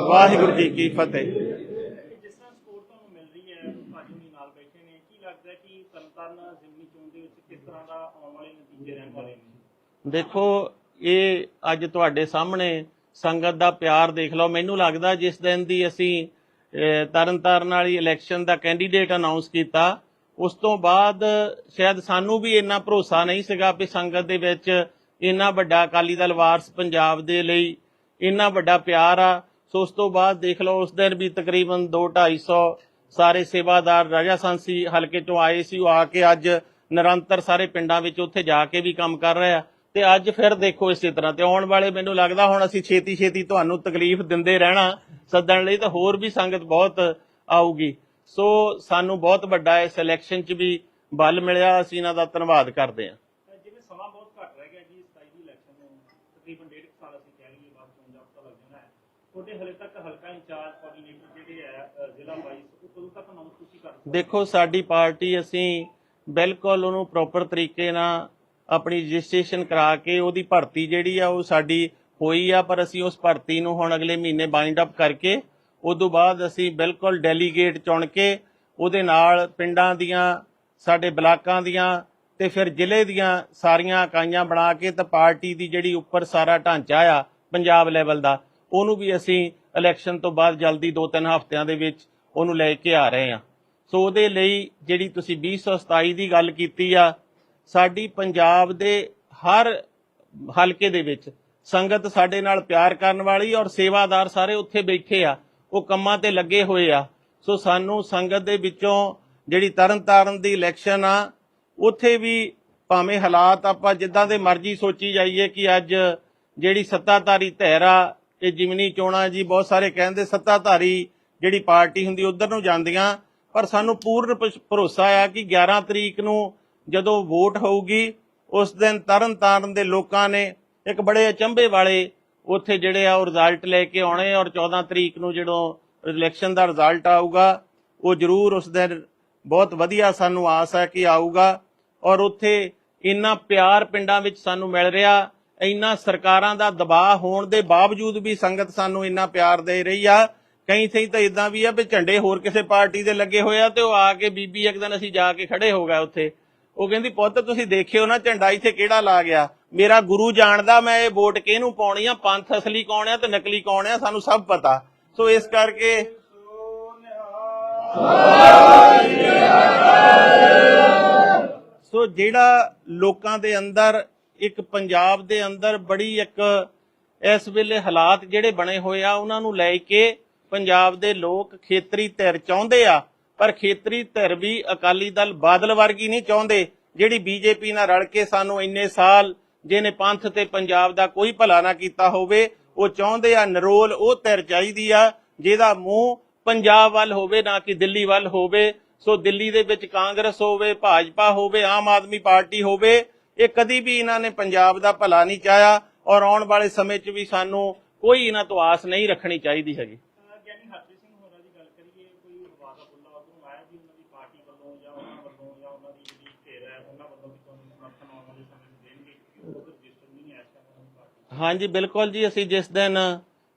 ਵਾਹਿਗੁਰੂ ਜੀ ਕੀ ਫਤਿਹ ਜਿਸ ਤਰ੍ਹਾਂ ਸਪੋਰਟ ਤੁਹਾਨੂੰ ਮਿਲ ਰਹੀ ਹੈ ਭਾਜੀ ਹੁਣੀ ਨਾਲ ਬੈਠੇ ਨੇ ਕੀ ਲੱਗਦਾ ਹੈ ਕਿ ਤਰਨਤਾਰਨ ਜ਼ਿਮਨੀ ਚੋਣ ਦੇ ਵਿੱਚ ਕਿਸ ਤਰ੍ਹਾਂ ਦਾ ਆਉਣ ਵਾਲੇ ਨਤੀਜੇ ਰਹਿਣ ਵਾਲੇ ਨੇ ਦੇਖੋ ਇਹ ਅੱਜ ਤੁਹਾਡੇ ਸਾਹਮਣੇ ਸੰਗਤ ਦਾ ਪਿਆਰ ਦੇਖ ਲਓ। ਮੈਨੂੰ ਲੱਗਦਾ ਜਿਸ ਦਿਨ ਦੀ ਅਸੀਂ ਅਹ, ਤਰਨਤਾਰਨ ਵਾਲੀ ਇਲੈਕਸ਼ਨ ਦਾ ਕੈਂਡੀਡੇਟ ਅਨਾਉਂਸ ਕੀਤਾ ਉਸ ਤੋਂ ਬਾਅਦ ਸ਼ਾਇਦ ਸਾਨੂੰ ਵੀ ਇੰਨਾ ਭਰੋਸਾ ਨਹੀਂ ਸੀਗਾ ਕਿ ਸੰਗਤ ਦੇ ਵਿੱਚ ਇੰਨਾ ਵੱਡਾ ਅਕਾਲੀ ਦਲ ਵਾਰਸ ਪੰਜਾਬ ਦੇ ਲਈ ਇੰਨਾ ਵੱਡਾ ਪਿਆਰ ਆ। ਸੋ ਉਸ ਤੋਂ ਬਾਅਦ ਦੇਖ ਲਓ ਉਸ ਦਿਨ ਵੀ ਤਕਰੀਬਨ 2 250 ਸਾਰੇ ਸੇਵਾਦਾਰ ਰਾਜਾ ਸੰਸੀ ਹਲਕੇ ਤੋਂ ਆਏ ਸੀ ਉਹ ਆ ਕੇ ਅੱਜ ਨਿਰੰਤਰ ਸਾਰੇ ਪਿੰਡਾਂ ਵਿੱਚ ਉੱਥੇ ਜਾ ਕੇ ਵੀ ਕੰਮ ਕਰ ਰਹੇ ਆ। ਤੇ ਅੱਜ ਫਿਰ ਦੇਖੋ ਇਸੇ ਤਰ੍ਹਾਂ ਤੇ ਆਉਣ ਵਾਲੇ ਮੈਨੂੰ ਲੱਗਦਾ ਹੁਣ ਅਸੀਂ ਛੇਤੀ ਛੇਤੀ ਤੁਹਾਨੂੰ ਤਕਲੀਫ ਦਿੰਦੇ ਰਹਿਣਾ ਸੱਦਣ ਲਈ ਤਾਂ ਹੋਰ ਵੀ ਸੰਗਤ ਬਹੁਤ ਆਊਗੀ। ਸੋ ਸਾਨੂੰ ਬਹੁਤ ਵੱਡਾ ਇਸ ਇਲੈਕਸ਼ਨ 'ਚ ਵੀ ਬਲ ਮਿਲਿਆ ਅਸੀਂ ਇਹਨਾਂ ਦਾ ਧੰਨਵਾਦ ਕਰਦੇ ਹਾਂ। ਤਾਂ ਜਿਵੇਂ ਸਮਾਂ ਬਹੁਤ ਘੱਟ ਰਹਿ ਗਿਆ ਜੀ 27 ਦੀ ਇਲੈਕਸ਼ਨ ਨੂੰ ਤਕਰੀਬਨ ਡੇਢ ਕੁ ਸਾਲ ਅਸੀਂ ਕਹਿ ਲਈਏ ਬਾਅਦ ਚੋਣ ਦਾ ਪਤਾ ਲੱਗ ਜਾਣਾ ਹੈ। ਤੁਹਾਡੇ ਹਲੇ ਤੱਕ ਹਲਕਾ ਇੰਚਾਰਜ ਕੋਆਰਡੀਨੇਟਰ ਜਿਹੜੇ ਹੈ ਅ, ਜ਼ਿਲ੍ਹਾ ਵਾਈਸ ਉਹ ਕਦੋਂ ਤੱਕ ਅਨਾਉਂਸ ਤੁਸੀਂ ਕਰ ਸਕਦੇ ਦੇਖੋ ਸਾਡੀ ਪਾਰਟੀ ਅਸੀਂ ਬਿਲਕੁਲ ਉਹਨੂੰ ਪ੍ਰੋਪਰ ਤਰੀਕੇ ਨਾਲ ਆਪਣੀ ਰਜਿਸਟ੍ਰੇਸ਼ਨ ਕਰਾ ਕੇ ਉਹਦੀ ਭਰਤੀ ਜਿਹੜੀ ਆ ਉਹ ਸਾਡੀ ਹੋਈ ਆ, ਪਰ ਅਸੀਂ ਉਸ ਭਰਤੀ ਨੂੰ ਹੁਣ ਅਗਲੇ ਮਹੀਨੇ ਬਾਈਂਡ ਅਪ ਕਰਕੇ ਉਸ ਤੋਂ ਬਾਅਦ ਅਸੀਂ ਬਿਲਕੁਲ ਡੈਲੀਗੇਟ ਚੁਣ ਕੇ ਉਹਦੇ ਨਾਲ ਪਿੰਡਾਂ ਦੀਆਂ, ਸਾਡੇ ਬਲਾਕਾਂ ਦੀਆਂ ਤੇ ਫਿਰ ਜ਼ਿਲ੍ਹੇ ਦੀਆਂ ਸਾਰੀਆਂ ਇਕਾਈਆਂ ਬਣਾ ਕੇ ਤਾਂ ਪਾਰਟੀ ਦੀ ਜਿਹੜੀ ਉੱਪਰ ਸਾਰਾ ਢਾਂਚਾ ਆ ਪੰਜਾਬ ਲੈਵਲ ਦਾ, ਉਹਨੂੰ ਵੀ ਅਸੀਂ ਇਲੈਕਸ਼ਨ ਤੋਂ ਬਾਅਦ ਜਲਦੀ 2-3 ਹਫ਼ਤਿਆਂ ਦੇ ਵਿੱਚ ਉਹਨੂੰ ਲੈ ਕੇ ਆ ਰਹੇ ਹਾਂ। ਸੋ ਉਹਦੇ ਲਈ ਜਿਹੜੀ ਤੁਸੀਂ 2027 ਦੀ ਗੱਲ ਕੀਤੀ ਆ ਸਾਡੀ ਪੰਜਾਬ ਦੇ ਹਰ ਹਲਕੇ ਦੇ ਵਿੱਚ ਸੰਗਤ ਸਾਡੇ ਨਾਲ ਪਿਆਰ ਕਰਨ ਵਾਲੀ ਔਰ ਸੇਵਾਦਾਰ ਸਾਰੇ ਉੱਥੇ ਬੈਠੇ ਆ, ਉਹ ਕੰਮਾਂ ਤੇ ਲੱਗੇ ਹੋਏ ਆ। ਸੋ ਸਾਨੂੰ ਸੰਗਤ ਦੇ ਵਿੱਚੋਂ ਜਿਹੜੀ ਤਰਨਤਾਰਨ ਦੀ ਇਲੈਕਸ਼ਨ ਆ, ਉੱਥੇ ਵੀ ਭਾਵੇਂ ਹਾਲਾਤ ਆਪਾਂ ਜਿੱਦਾਂ ਦੇ ਮਰਜ਼ੀ ਸੋਚੀ ਜਾਈਏ ਕਿ ਅੱਜ ਜਿਹੜੀ ਸੱਤਾਧਾਰੀ ਧਿਰ ਇਹ ਜਿਮਨੀ ਚੋਣਾਂ ਜੀ, ਬਹੁਤ ਸਾਰੇ ਕਹਿੰਦੇ ਸੱਤਾਧਾਰੀ ਜਿਹੜੀ ਪਾਰਟੀ ਹੁੰਦੀ, ਉਧਰ ਨੂੰ ਜਾਂਦੀਆਂ। ਪਰ ਸਾਨੂੰ ਪੂਰਨ ਭਰੋਸਾ ਆ ਕਿ 11 ਤਰੀਕ ਨੂੰ ਜਦੋਂ ਵੋਟ ਹੋਊਗੀ, ਉਸ ਦਿਨ ਤਰਨਤਾਰਨ ਦੇ ਲੋਕਾਂ ਨੇ ਇੱਕ ਬੜੇ ਅਚੰਭੇ ਵਾਲੇ ਉੱਥੇ ਜਿਹੜੇ ਆ ਉਹ ਰਿਜ਼ਲਟ ਲੈ ਕੇ ਆਉਣੇ ਔਰ 14 ਤਰੀਕ ਨੂੰ ਜਦੋਂ ਇਲੈਕਸ਼ਨ ਦਾ ਰਿਜ਼ਲਟ ਆਊਗਾ, ਉਹ ਜ਼ਰੂਰ ਉਸ ਦਿਨ ਬਹੁਤ ਵਧੀਆ ਸਾਨੂੰ ਆਸ ਹੈ ਕਿ ਆਊਗਾ ਔਰ ਉੱਥੇ ਇੰਨਾ ਪਿਆਰ ਪਿੰਡਾਂ ਵਿੱਚ ਸਾਨੂੰ ਮਿਲ ਰਿਹਾ, ਇੰਨਾ ਸਰਕਾਰਾਂ ਦਾ ਦਬਾਅ ਹੋਣ ਦੇ ਬਾਵਜੂਦ ਵੀ ਸੰਗਤ ਸਾਨੂੰ ਇੰਨਾ ਪਿਆਰ ਦੇ ਰਹੀ ਆ। ਕਈ ਸਹੀ ਤਾਂ ਇਦਾਂ ਵੀ ਆ ਵੀ ਝੰਡੇ ਹੋਰ ਕਿਸੇ ਪਾਰਟੀ ਦੇ ਲੱਗੇ ਹੋਏ ਆ ਤੇ ਉਹ ਆ ਕੇ ਬੀਬੀ ਇੱਕ ਦਿਨ ਅਸੀਂ ਜਾ ਕੇ ਖੜੇ ਹੋ ਗਏ ਉੱਥੇ। ਉਹ ਕਹਿੰਦੀ, ਪੁੱਤ, ਤੁਸੀਂ ਦੇਖਿਓ ਨਾ ਝੰਡਾ ਇੱਥੇ ਕਿਹੜਾ ਲਾ ਗਿਆ। ਮੇਰਾ ਗੁਰੂ ਜਾਣਦਾ ਮੈਂ ਇਹ ਵੋਟ ਕਿਹਨੂੰ ਪਾਉਣੀ ਆ? ਪੰਥ ਅਸਲੀ ਕੌਣ ਆ ਤੇ ਨਕਲੀ ਕੌਣ ਆ? ਸਾਨੂੰ ਸਭ ਪਤਾ। ਸੋ ਇਸ ਕਰਕੇ ਸੋ ਜਿਹੜਾ ਲੋਕਾਂ ਦੇ ਅੰਦਰ, ਇੱਕ ਪੰਜਾਬ ਦੇ ਅੰਦਰ ਬੜੀ ਇੱਕ ਇਸ ਵੇਲੇ ਹਾਲਾਤ ਜਿਹੜੇ ਬਣੇ ਹੋਏ ਆ, ਉਹਨਾਂ ਨੂੰ ਲੈ ਕੇ ਪੰਜਾਬ ਦੇ ਲੋਕ ਖੇਤਰੀ ਧਿਰ ਚਾਹੁੰਦੇ ਆ ਪਰ ਖੇਤਰੀ ਧਿਰ ਵੀ ਅਕਾਲੀ ਦਲ ਬਾਦਲ ਵਰਗੀ ਨਹੀਂ ਚਾਹੁੰਦੇ, ਜਿਹੜੀ ਬੀਜੇਪੀ ਨਾਲ ਰਲ ਕੇ ਸਾਨੂੰ ਇੰਨੇ ਸਾਲ ਜਿਹਨੇ ਪੰਥ ਤੇ ਪੰਜਾਬ ਦਾ ਕੋਈ ਭਲਾ ਨਾ ਕੀਤਾ ਹੋਵੇ, ਉਹ ਚਾਹੁੰਦੇ ਆ ਨਰੋਲ ਉਹ ਧਿਰ ਚਾਹੀਦੀ ਆ, ਜਿਹਦਾ ਮੂੰਹ ਪੰਜਾਬ ਵੱਲ ਹੋਵੇ ਨਾ ਕਿ ਦਿੱਲੀ ਵੱਲ ਹੋਵੇ। ਸੋ ਦਿੱਲੀ ਦੇ ਵਿੱਚ ਕਾਂਗਰਸ ਹੋਵੇ, ਭਾਜਪਾ ਹੋਵੇ, ਆਮ ਆਦਮੀ ਪਾਰਟੀ ਹੋਵੇ, ਇਹ ਕਦੀ ਵੀ ਇਹਨਾਂ ਨੇ ਪੰਜਾਬ ਦਾ ਭਲਾ ਨਹੀਂ ਚਾਹਿਆ ਔਰ ਆਉਣ ਵਾਲੇ ਸਮੇਂ 'ਚ ਵੀ ਸਾਨੂੰ ਕੋਈ ਇਹਨਾਂ ਤੋਂ ਆਸ ਨਹੀਂ ਰੱਖਣੀ ਚਾਹੀਦੀ ਹੈਗੀ ਅ, ਗਿਆਨੀ ਹਰਪ੍ਰੀਤ ਸਿੰਘ ਹੋਰਾਂ ਦੀ ਗੱਲ ਕਰੀਏ ਕੋਈ ਵਾਦਾ ਬੁੱਲਾ ਉਦੋਂ ਆਇਆ ਜੀ ਉਹਨਾਂ ਦੀ ਪਾਰਟੀ ਵੱਲੋਂ ਜਾਂ ਉਹਨਾਂ ਵੱਲੋਂ ਜਾਂ ਉਹਨਾਂ ਦੀ ਜਿਹੜੀ ਧਿਰ ਹੈ ਉਹਨਾਂ ਵੱਲੋਂ ਵੀ ਤੁਹਾਨੂੰ ਸਮਰਥਨ ਆਉਣ ਵਾਲੇ ਸਮੇਂ 'ਚ ਦੇਣਗੇ ਕਿਉਂਕਿ ਉਹ ਰਜਿਸਟਰ ਨਹੀਂ ਹੈ ਇਸ ਟਾਈਮ ਉਹਨਾਂ ਦੀ ਪਾਰਟੀ ਹਾਂਜੀ, ਬਿਲਕੁਲ ਜੀ। ਅਸੀਂ ਜਿਸ ਦਿਨ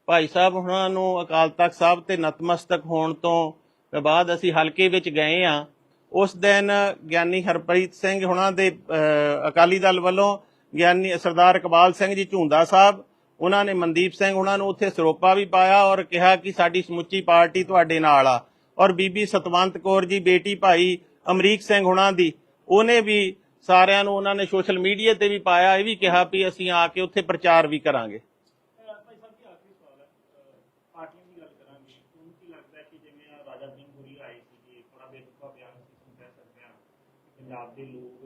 ਭਾਈ ਸਾਹਿਬ ਹੁਣਾਂ ਨੂੰ ਅਕਾਲ ਤਖਤ ਸਾਹਿਬ ਤੇ ਨਤਮਸਤਕ ਹੋਣ ਤੋਂ ਬਾਅਦ ਅਸੀਂ ਹਲਕੇ ਵਿੱਚ ਗਏ ਆ, ਉਸ ਦਿਨ ਗਿਆਨੀ ਹਰਪ੍ਰੀਤ ਸਿੰਘ ਹੁਣਾਂ ਦੇ ਅਕਾਲੀ ਦਲ ਵੱਲੋਂ ਗਿਆਨੀ ਸਰਦਾਰ ਇਕਬਾਲ ਸਿੰਘ ਜੀ ਝੁੰਦਾ ਸਾਹਿਬ, ਉਹਨਾਂ ਨੇ ਮਨਦੀਪ ਸਿੰਘ ਹੁਣਾਂ ਨੂੰ ਉੱਥੇ ਸਰੋਪਾ ਵੀ ਪਾਇਆ ਔਰ ਕਿਹਾ ਕਿ ਸਾਡੀ ਸਮੁੱਚੀ ਪਾਰਟੀ ਤੁਹਾਡੇ ਨਾਲ ਆ। ਔਰ ਬੀਬੀ ਸਤਵੰਤ ਕੌਰ ਜੀ, ਬੇਟੀ ਭਾਈ ਅਮਰੀਕ ਸਿੰਘ ਹੁਣਾਂ ਦੀ, ਉਹਨੇ ਵੀ ਸਾਰਿਆਂ ਨੂੰ ਉਹਨਾਂ ਨੇ ਸੋਸ਼ਲ ਮੀਡੀਆ ਤੇ ਵੀ ਪਾਇਆ, ਇਹ ਵੀ ਕਿਹਾ ਵੀ ਅਸੀਂ ਆ ਕੇ ਉੱਥੇ ਪ੍ਰਚਾਰ ਵੀ ਕਰਾਂਗੇ। ਪੰਜਾਬ ਦੇ ਲੋਕ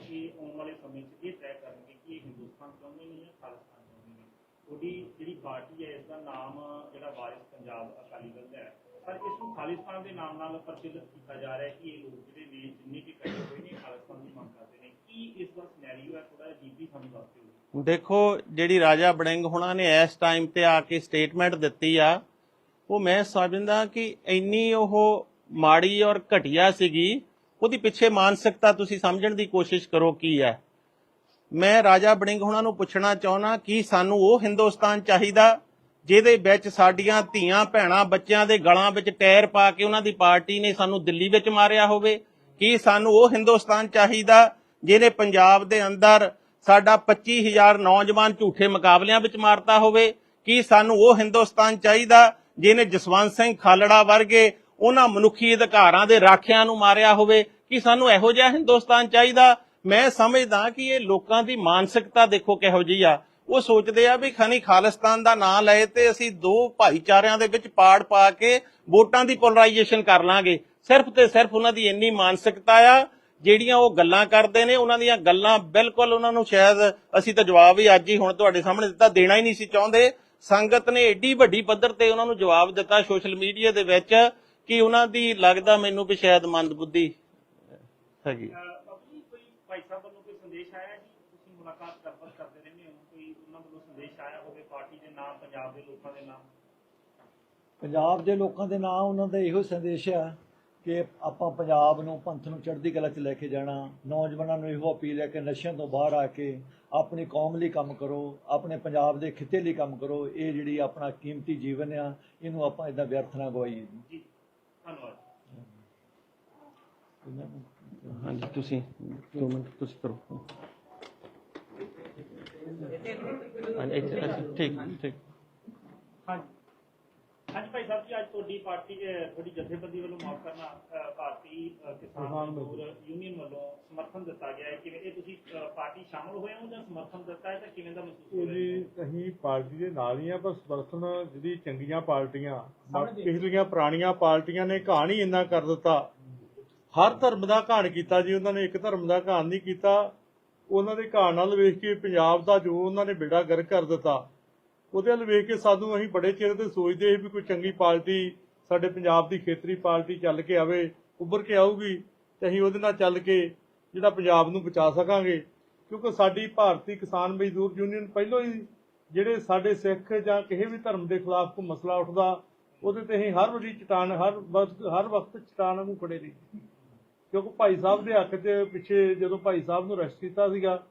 ਇਹ ਆਉਣ ਵਾਲੇ ਸਮੇਂ 'ਚ ਇਹ ਤੈਅ ਕਰਨਗੇ ਕਿ ਇਹ ਹਿੰਦੁਸਤਾਨ ਚਾਹੁੰਦੇ ਨੇ ਜਾਂ ਖਾਲਿਸਤਾਨ ਚਾਹੁੰਦੇ ਨੇ। ਉਹਦੀ ਜਿਹੜੀ ਪਾਰਟੀ ਹੈ, ਇਸ ਦਾ ਨਾਮ ਜਿਹੜਾ ਵਾਰਿਸ ਪੰਜਾਬ ਅਕਾਲੀ ਦਲ ਹੈ। ਪਰ ਇਸ ਨੂੰ ਖਾਲਿਸਤਾਨ ਦੇ ਨਾਮ ਨਾਲ ਪ੍ਰਚਲਿਤ ਕੀਤਾ ਜਾ ਰਿਹਾ ਕਿ ਇਹ ਲੋਕ ਜਿਹੜੇ ਨੇ ਜਿੰਨੇ ਵੀ ਇਕੱਠੇ ਹੋਏ ਨੇ ਖਾਲਿਸਤਾਨ ਦੀ ਮੰਗ ਕਰਦੇ ਨੇ ਕੀ ਇਸ ਦਾ ਸਿਨੈਰੀਓ ਹੈ ਥੋੜਾ ਡੀਪੀ ਸਾਨੂੰ ਦੱਸ ਦਿਓ ਦੇਖੋ, ਜਿਹੜੀ ਰਾਜਾ ਬੜਿੰਗ ਹੁਣਾਂ ਨੇ ਇਸ ਟਾਈਮ ਤੇ ਆ ਕੇ ਸਟੇਟਮੈਂਟ ਦਿੱਤੀ ਆ, ਉਹ ਮੈਂ ਸਮਝਦਾ ਕਿ ਇੰਨੀ ਉਹ ਮਾੜੀ ਔਰ ਘਟੀਆ ਸੀਗੀ, ਉਹਦੀ ਪਿੱਛੇ ਮਾਨਸਿਕਤਾ ਤੁਸੀਂ ਸਮਝਣ ਦੀ ਕੋਸ਼ਿਸ਼ ਕਰੋ ਕੀ ਹੈ। ਮੈਂ ਰਾਜਾ ਬੜਿੰਗ ਹੁਣਾਂ ਨੂੰ ਪੁੱਛਣਾ ਚਾਹੁੰਦਾ ਕਿ ਸਾਨੂੰ ਉਹ ਹਿੰਦੁਸਤਾਨ ਚਾਹੀਦਾ, ਜਿਹਦੇ ਵਿੱਚ ਸਾਡੀਆਂ ਧੀਆਂ, ਭੈਣਾਂ, ਬੱਚਿਆਂ ਦੇ ਗਲਾਂ ਵਿੱਚ ਟਾਇਰ ਪਾ ਕੇ ਉਹਨਾਂ ਦੀ ਪਾਰਟੀ ਨੇ ਸਾਨੂੰ ਦਿੱਲੀ ਵਿੱਚ ਮਾਰਿਆ ਹੋਵੇ? ਕੀ ਸਾਨੂੰ ਉਹ ਹਿੰਦੁਸਤਾਨ ਚਾਹੀਦਾ, ਜਿਹਨੇ ਪੰਜਾਬ ਦੇ ਅੰਦਰ ਸਾਡਾ 25000 ਨੌਜਵਾਨ ਝੂਠੇ ਮੁਕਾਬਲਿਆਂ ਵਿੱਚ ਮਾਰਤਾ ਹੋਵੇ, ਕੀ ਸਾਨੂੰ ਉਹ ਹਿੰਦੁਸਤਾਨ ਚਾਹੀਦਾ ਜਿਹਨੇ ਜਸਵੰਤ ਸਿੰਘ ਖਾਲੜਾ ਵਰਗੇ ਉਹਨਾਂ ਮਨੁੱਖੀ ਅਧਿਕਾਰਾਂ ਦੇ ਰਾਖਿਆਂ ਨੂੰ ਮਾਰਿਆ ਹੋਵੇ? ਕਿ ਸਾਨੂੰ ਇਹੋ ਜਿਹਾ ਹਿੰਦੁਸਤਾਨ ਚਾਹੀਦਾ? ਮੈਂ ਸਮਝਦਾ ਕਿ ਇਹ ਲੋਕਾਂ ਦੀ ਮਾਨਸਿਕਤਾ ਦੇਖੋ ਕਿਹੋ ਜਿਹੀ ਆ। ਉਹ ਸੋਚਦੇ ਆ ਵੀ ਖਨੀ ਖਾਲਿਸਤਾਨ ਦਾ ਨਾਂ ਲਏ ਤੇ ਅਸੀਂ ਦੋ ਭਾਈਚਾਰਿਆਂ ਦੇ ਵਿੱਚ ਪਾੜ ਪਾ ਕੇ ਵੋਟਾਂ ਦੀ ਪੋਲਰਾਈਜੇਸ਼ਨ ਕਰ ਲਾਂਗੇ। ਸਿਰਫ ਤੇ ਸਿਰਫ ਉਹਨਾਂ ਦੀ ਇੰਨੀ ਮਾਨਸਿਕਤਾ ਆ ਜਿਹੜੀਆਂ ਉਹ ਗੱਲਾਂ ਕਰਦੇ ਨੇ ਉਹਨਾਂ ਦੀਆਂ ਗੱਲਾਂ ਬਿਲਕੁਲ ਉਹਨਾਂ ਨੂੰ ਸ਼ਾਇਦ ਅਸੀਂ ਤਾਂ ਜਵਾਬ ਹੀ ਅੱਜ ਹੀ ਹੁਣ ਤੁਹਾਡੇ ਸਾਹਮਣੇ ਦਿੱਤਾ ਦੇਣਾ ਹੀ ਨਹੀਂ ਸੀ ਚਾਹੁੰਦੇ। ਸੰਗਤ ਨੇ ਏਡੀ ਵੱਡੀ ਪੱਧਰ ਤੇ ਉਹਨਾਂ ਨੂੰ ਜਵਾਬ ਦਿੱਤਾ ਸੋਸ਼ਲ ਮੀਡੀਆ ਦੇ ਵਿੱਚ ਕਿ ਉਹਨਾਂ ਦੀ ਲੱਗਦਾ ਮੈਨੂੰ ਵੀ ਸ਼ਾਇਦ ਮੰਦਬੁੱਧੀ ਹੈਗੀ। ਅਹ ਬਾਬੂ ਜੀ ਕੋਈ ਭਾਈ ਸਾਹਿਬ ਵੱਲੋਂ ਕੋਈ ਸੰਦੇਸ਼ ਆਇਆ ਜੀ? ਤੁਸੀਂ ਮੁਲਾਕਾਤ ਗੱਲਬਾਤ ਕਰਦੇ ਰਹਿੰਦੇ ਹੋ ਕੋਈ ਉਹਨਾਂ ਵੱਲੋਂ ਸੰਦੇਸ਼ ਆਇਆ ਹੋਵੇ ਪਾਰਟੀ ਦੇ ਨਾਮ ਪੰਜਾਬ ਦੇ ਲੋਕਾਂ ਦੇ ਨਾਮ ਪੰਜਾਬ ਦੇ ਲੋਕਾਂ ਦੇ ਨਾਂ ਉਹਨਾਂ ਦਾ ਇਹੋ ਸੰਦੇਸ਼ ਆ। ਕਿ ਆਪਾਂ ਪੰਜਾਬ ਨੂੰ ਪੰਥ ਨੂੰ ਚੜ੍ਹਦੀ ਕਲਾ 'ਚ ਲੈ ਕੇ ਜਾਣਾ ਨੌਜਵਾਨਾਂ ਨੂੰ ਇਹੋ ਅਪੀਲ ਹੈ ਕਿ ਨਸ਼ਿਆਂ ਤੋਂ ਬਾਹਰ ਆ ਕੇ ਆਪਣੀ ਕੌਮ ਲਈ ਕੰਮ ਕਰੋ ਆਪਣੇ ਪੰਜਾਬ ਦੇ ਖਿੱਤੇ ਲਈ ਕੰਮ ਕਰੋ ਇਹ ਜਿਹੜੀ ਆਪਣਾ ਕੀਮਤੀ ਜੀਵਨ ਆ ਇਹਨੂੰ ਆਪਾਂ ਇਦਾਂ ਵਿਅਰਥ ਨਾ ਗਵਾਈਏ। ਜੀ ਧੰਨਵਾਦ। ਹਾਂਜੀ ਤੁਸੀਂ ਦੋ ਮਿੰਟ ਤੁਸੀਂ ਕਰੋ। ਹਾਂਜੀ ਠੀਕ ਠੀਕ। ਹਾਂਜੀ। ਹਾਂਜੀ ਭਾਈ ਸਾਹਿਬ ਜੀ ਅੱਜ ਤੁਹਾਡੀ ਪਾਰਟੀ ਅਹ, ਤੁਹਾਡੀ ਜਥੇਬੰਦੀ ਵੱਲੋਂ ਮਾਫ ਕਰਨਾ ਅਹ, ਭਾਰਤੀ ਅਹ, ਕਿਸਾਨ ਮਜ਼ਦੂਰ ਯੂਨੀਅਨ ਵੱਲੋਂ ਸਮਰਥਨ ਦਿੱਤਾ ਗਿਆ ਹੈ। ਕਿਵੇਂ ਇਹ ਤੁਸੀਂ ਅਹ, ਪਾਰਟੀ ਸ਼ਾਮਲ ਹੋਏ ਹੋ ਜਾਂ ਸਮਰਥਨ ਦਿੱਤਾ ਹੈ ਤਾਂ ਕਿਵੇਂ ਦਾ ਮਹਿਸੂਸ ਹੋ ਇਹ ਰਿਹਾ ਜੀ ਹੈ? ਅਸੀਂ ਪਾਰਟੀ ਦੇ ਨਾਲ ਹੀ ਆ ਪਰ ਸਮਰਥਨ ਜਿਹੜੀ ਚੰਗੀਆਂ ਪਾਰਟੀਆਂ ਪਿਛਲੀਆਂ ਪੁਰਾਣੀਆਂ ਪਾਰਟੀਆਂ ਨੇ ਕਹਾਣੀ ਇੰਨਾ ਕਰ ਦਿੱਤਾ। ਹਰ ਧਰਮ ਦਾ ਘਾਣ ਕੀਤਾ ਜੀ ਉਹਨਾਂ ਨੇ ਇੱਕ ਧਰਮ ਦਾ ਘਾਣ ਨਹੀਂ ਕੀਤਾ। ਉਹਨਾਂ ਦੇ ਘਾਣ ਨਾਲ ਵੇਖ ਕੇ ਪੰਜਾਬ ਦਾ ਜੋ ਉਹਨਾਂ ਨੇ ਬੇੜਾ ਗਰਕ ਕਰ ਦਿੱਤਾ। ਉਹਦੇ ਵੱਲ ਵੇਖ ਕੇ ਸਾਨੂੰ ਅਸੀਂ ਬੜੇ ਚਿਰ ਤੇ ਸੋਚਦੇ ਸੀ ਵੀ ਕੋਈ ਚੰਗੀ ਪਾਰਟੀ ਸਾਡੇ ਪੰਜਾਬ ਦੀ ਖੇਤਰੀ ਪਾਰਟੀ ਚੱਲ ਕੇ ਆਵੇ, ਉੱਭਰ ਕੇ ਆਊਗੀ ਤੇ ਅਸੀਂ ਉਹਦੇ ਨਾਲ ਚੱਲ ਕੇ ਜਿਹੜਾ ਪੰਜਾਬ ਨੂੰ ਬਚਾ ਸਕਾਂਗੇ। ਕਿਉਂਕਿ ਸਾਡੀ ਭਾਰਤੀ ਕਿਸਾਨ ਮਜ਼ਦੂਰ ਯੂਨੀਅਨ ਪਹਿਲਾਂ ਹੀ ਜਿਹੜੇ ਸਾਡੇ ਸਿੱਖ ਜਾਂ ਕਿਸੇ ਵੀ ਧਰਮ ਦੇ ਖਿਲਾਫ ਕੋਈ ਮਸਲਾ ਉੱਠਦਾ, ਉਹਦੇ ਤੇ ਅਸੀਂ ਹਰ ਵਾਰੀ ਚਟਾਨ, ਹਰ ਵਕਤ ਹਰ ਵਕਤ ਚਟਾਨ ਨੂੰ ਖੜੇ ਰਹੀ ਕਿਉਂਕਿ ਭਾਈ ਸਾਹਿਬ ਦੇ ਹੱਕ 'ਚ ਪਿੱਛੇ ਜਦੋਂ ਭਾਈ ਸਾਹਿਬ ਨੂੰ ਅਰੈਸਟ ਕੀਤਾ ਸੀਗਾ,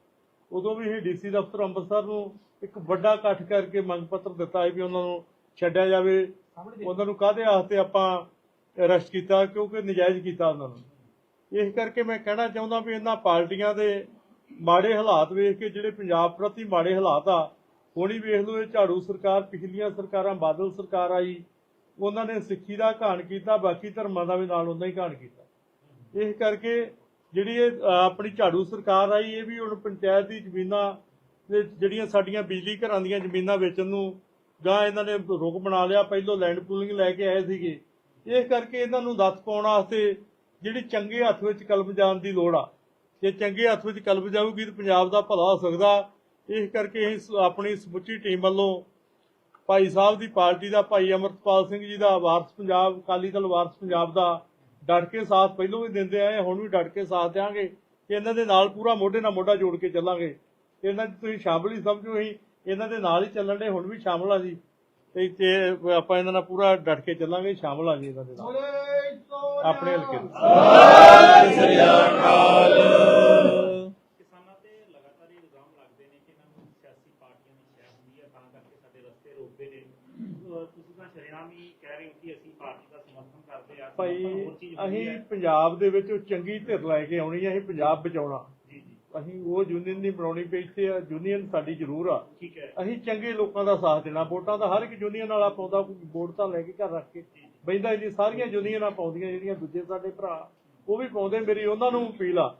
ਉਦੋਂ ਵੀ ਇਹ ਡੀਸੀ ਦਫ਼ਤਰ ਅੰਮ੍ਰਿਤਸਰ ਨੂੰ ਇੱਕ ਵੱਡਾ ਇਕੱਠ ਕਰਕੇ ਮੰਗ ਪੱਤਰ ਦਿੱਤਾ ਹੈ ਵੀ ਉਹਨਾਂ ਨੂੰ ਛੱਡਿਆ ਜਾਵੇ। ਉਹਨਾਂ ਨੂੰ ਕਾਹਦੇ ਆਸਤੇ ਆਪਾਂ ਅਰੈਸਟ ਕੀਤਾ ਕਿਉਂਕਿ ਨਜਾਇਜ਼ ਕੀਤਾ ਉਹਨਾਂ ਨੂੰ। ਇਸ ਕਰਕੇ ਮੈਂ ਕਹਿਣਾ ਚਾਹੁੰਦਾ ਵੀ ਇਹਨਾਂ ਪਾਰਟੀਆਂ ਦੇ ਮਾੜੇ ਹਾਲਾਤ ਵੇਖ ਕੇ ਜਿਹੜੇ ਪੰਜਾਬ ਪ੍ਰਤੀ ਮਾੜੇ ਹਾਲਾਤ ਆ ਹੁਣੀ ਵੇਖ ਲਓ ਇਹ ਝਾੜੂ ਸਰਕਾਰ ਪਿਛਲੀਆਂ ਸਰਕਾਰਾਂ ਬਾਦਲ ਸਰਕਾਰ ਆਈ ਉਹਨਾਂ ਨੇ ਸਿੱਖੀ ਦਾ ਘਾਣ ਕੀਤਾ ਬਾਕੀ ਧਰਮਾਂ ਦਾ ਵੀ ਨਾਲ ਉਹਨਾਂ ਹੀ ਘਾਣ ਕੀਤਾ। ਇਸ ਕਰਕੇ ਜਿਹੜੀ ਇਹ ਆਪਣੀ ਝਾੜੂ ਸਰਕਾਰ ਆਈ ਇਹ ਵੀ ਹੁਣ ਪੰਚਾਇਤ ਦੀ ਜ਼ਮੀਨਾਂ ਤੇ ਜਿਹੜੀਆਂ ਸਾਡੀਆਂ ਬਿਜਲੀ ਘਰਾਂ ਦੀਆਂ ਜ਼ਮੀਨਾਂ ਵੇਚਣ ਨੂੰ ਜਾਂ ਇਹਨਾਂ ਨੇ ਰੁਕ ਬਣਾ ਲਿਆ, ਪਹਿਲੋਂ ਲੈਂਡ ਪੂਲਿੰਗ ਲੈ ਕੇ ਆਏ ਸੀਗੇ। ਇਸ ਕਰਕੇ ਇਹਨਾਂ ਨੂੰ ਦੱਸ ਪਾਉਣ ਵਾਸਤੇ ਜਿਹੜੀ ਚੰਗੇ ਹੱਥ ਵਿੱਚ ਕਲਮ ਜਾਣ ਦੀ ਲੋੜ ਆ। ਜੇ ਚੰਗੇ ਹੱਥ ਵਿੱਚ ਕਲਮ ਜਾਊਗੀ ਤਾਂ ਪੰਜਾਬ ਦਾ ਭਲਾ ਹੋ ਸਕਦਾ। ਇਸ ਕਰਕੇ ਅਸੀਂ ਆਪਣੀ ਸਮੁੱਚੀ ਟੀਮ ਵੱਲੋਂ ਭਾਈ ਸਾਹਿਬ ਦੀ ਪਾਰਟੀ ਦਾ, ਭਾਈ ਅਮਰਤਪਾਲ ਸਿੰਘ ਜੀ ਦਾ, ਵਾਰਸ ਪੰਜਾਬ, ਅਕਾਲੀ ਦਲ ਵਾਰਸ ਪੰਜਾਬ ਦਾ ਡਟ ਕੇ ਸਾਥ ਪਹਿਲੋਂ ਵੀ ਦਿੰਦੇ ਆਏ ਹੁਣ ਵੀ ਡਟ ਕੇ ਸਾਥ ਦੇਵਾਂਗੇ ਤੇ ਇਹਨਾਂ ਦੇ ਨਾਲ ਪੂਰਾ ਮੋਢੇ ਨਾਲ ਮੋਢਾ ਜੋੜ ਕੇ ਚੱਲਾਂਗੇ। ਇਹਨਾਂ 'ਚ ਤੁਸੀਂ ਸ਼ਾਮਲ ਹੀ ਸਮਝੋ ਅਸੀਂ। ਇਹਨਾਂ ਦੇ ਨਾਲ ਹੀ ਚੱਲਣ ਦੇ ਹੁਣ ਵੀ ਸ਼ਾਮਲ ਆ ਜੀ। ਤੇ ਤੇ ਆਪਾਂ ਇਹਨਾਂ ਨਾਲ ਪੂਰਾ ਡਟ ਕੇ ਚੱਲਾਂਗੇ ਸ਼ਾਮਲ ਆ ਜੀ ਇਹਨਾਂ ਦੇ ਨਾਲ। ਆਪਣੇ ਹਲਕੇ ਦੇ। ਕਿਸਾਨਾਂ ਤੇ ਲਗਾਤਾਰ ਇਹ ਇਲਜ਼ਾਮ ਲੱਗਦੇ ਨੇ ਕਿ ਇਹਨਾਂ ਨੂੰ ਸਿਆਸੀ ਪਾਰਟੀਆਂ ਦੀ ਸ਼ਹਿ ਹੁੰਦੀ ਹੈ ਤਾਂ ਕਰਕੇ ਸਾਡੇ ਰਸਤੇ ਰੋਕਦੇ ਨੇ। ਅਹ ਤੁਸੀਂ ਤਾਂ ਸ਼ਰੇਆਮ ਹੀ ਕਹਿ ਰਹੇ ਹੋ ਕਿ ਅਸੀਂ ਪਾਰਟੀ ਦਾ ਸਮਰਥਨ ਕਰਦੇ ਆ ਭਾਈ ਅਸੀਂ ਹੈ। ਪੰਜਾਬ ਦੇ ਵਿੱਚ ਚੰਗੀ ਧਿਰ ਲੈ ਕੇ ਆਉਣੀ ਹੈ ਅਸੀਂ ਪੰਜਾਬ ਬਚਾਉਣਾ। ਅਸੀਂ ਉਹ ਯੂਨੀਅਨ ਨਹੀਂ ਬਣਾਉਣੀ ਪਈ ਇੱਥੇ ਯੂਨੀਅਨ ਸਾਡੀ ਜ਼ਰੂਰ ਆ। ਠੀਕ ਹੈ। ਅਸੀਂ ਚੰਗੇ ਲੋਕਾਂ ਦਾ ਸਾਥ ਦੇਣਾ ਵੋਟਾਂ ਦਾ ਹਰ ਇੱਕ ਯੂਨੀਅਨ ਵਾਲਾ ਪਾਉਂਦਾ ਕੋਈ ਵੋਟ ਤਾਂ ਲੈ ਕੇ ਘਰ ਰੱਖ ਕੇ। ਬੈਂਦਾ ਜੀ ਸਾਰੀਆਂ ਯੂਨੀਅਨਾਂ ਪਾਉਂਦੀਆਂ ਜਿਹੜੀਆਂ ਦੂਜੇ ਸਾਡੇ ਭਰਾ। ਉਹ ਵੀ ਪਾਉਂਦੇ ਮੇਰੀ ਉਹਨਾਂ ਨੂੰ ਅਪੀਲ ਆ।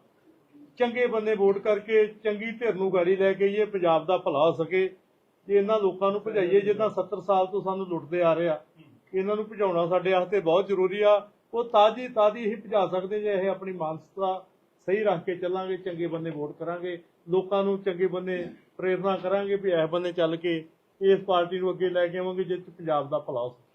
ਚੰਗੇ ਬੰਦੇ ਵੋਟ ਕਰਕੇ ਚੰਗੀ ਧਿਰ ਨੂੰ ਗਾੜੀ ਲੈ ਕੇ ਇਹ ਪੰਜਾਬ ਦਾ ਭਲਾ ਹੋ ਸਕੇ। ਤੇ ਇਹਨਾਂ ਲੋਕਾਂ ਨੂੰ ਭਜਾਈਏ ਜਿੱਦਾਂ 70 ਸਾਲ ਤੋਂ ਸਾਨੂੰ ਲੁੱਟਦੇ ਆ ਰਹੇ ਆ। ਇਹਨਾਂ ਨੂੰ ਭਜਾਉਣਾ ਸਾਡੇ ਵਾਸਤੇ ਬਹੁਤ ਜ਼ਰੂਰੀ ਆ। ਉਹ ਤਾਜੀ ਤਾਜੀ ਹੀ ਭਜਾ ਸਕਦੇ ਜੇ ਇਹ ਆਪਣੀ ਮਾਨਸਿਕਤਾ ਸਹੀ ਰੱਖ ਕੇ ਚੱਲਾਂਗੇ, ਚੰਗੇ ਬੰਦੇ ਵੋਟ ਕਰਾਂਗੇ, ਲੋਕਾਂ ਨੂੰ ਚੰਗੇ ਬੰਦੇ ਪ੍ਰੇਰਨਾ ਕਰਾਂਗੇ ਵੀ ਇਹ ਬੰਦੇ ਚੱਲ ਕੇ ਇਸ ਪਾਰਟੀ ਨੂੰ ਅੱਗੇ ਲੈ ਕੇ ਆਵਾਂਗੇ ਜਿਸ 'ਚ ਪੰਜਾਬ ਦਾ ਭਲਾ ਹੋ ਸਕੇ।